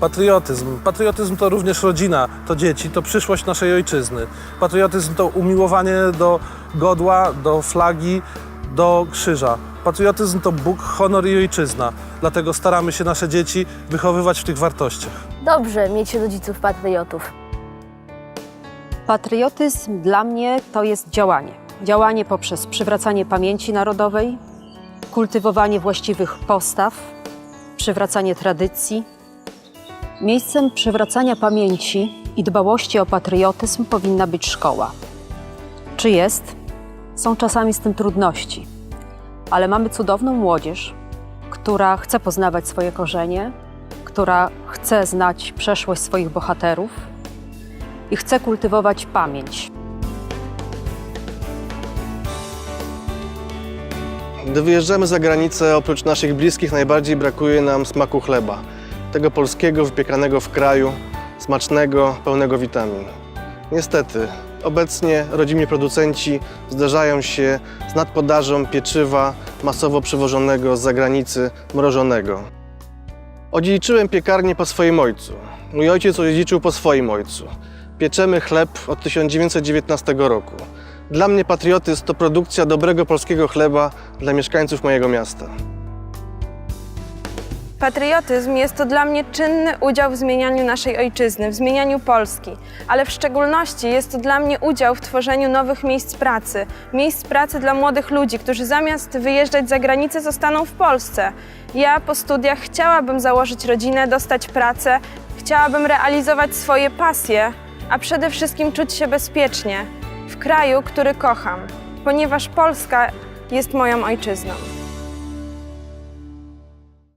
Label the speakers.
Speaker 1: Patriotyzm. Patriotyzm to również rodzina, to dzieci, to przyszłość naszej ojczyzny. Patriotyzm to umiłowanie do godła, do flagi, do krzyża. Patriotyzm to Bóg, honor i ojczyzna. Dlatego staramy się nasze dzieci wychowywać w tych wartościach.
Speaker 2: Dobrze mieć rodziców patriotów.
Speaker 3: Patriotyzm dla mnie to jest działanie. Działanie poprzez przywracanie pamięci narodowej, kultywowanie właściwych postaw, przywracanie tradycji. Miejscem przywracania pamięci i dbałości o patriotyzm powinna być szkoła. Czy jest? Są czasami z tym trudności, ale mamy cudowną młodzież, która chce poznawać swoje korzenie, która chce znać przeszłość swoich bohaterów i chce kultywować pamięć.
Speaker 4: Gdy wyjeżdżamy za granicę, oprócz naszych bliskich najbardziej brakuje nam smaku chleba. Tego polskiego, wypiekanego w kraju, smacznego, pełnego witamin. Niestety, obecnie rodzimi producenci zderzają się z nadpodażą pieczywa masowo przywożonego z zagranicy, mrożonego. Odziedziczyłem piekarnię po swoim ojcu. Mój ojciec odziedziczył po swoim ojcu. Pieczemy chleb od 1919 roku. Dla mnie patriotyzm to produkcja dobrego polskiego chleba dla mieszkańców mojego miasta.
Speaker 5: Patriotyzm jest to dla mnie czynny udział w zmienianiu naszej ojczyzny, w zmienianiu Polski, ale w szczególności jest to dla mnie udział w tworzeniu nowych miejsc pracy, miejsc pracy dla młodych ludzi, którzy zamiast wyjeżdżać za granicę zostaną w Polsce. Ja po studiach chciałabym założyć rodzinę, dostać pracę, chciałabym realizować swoje pasje, a przede wszystkim czuć się bezpiecznie w kraju, który kocham, ponieważ Polska jest moją ojczyzną.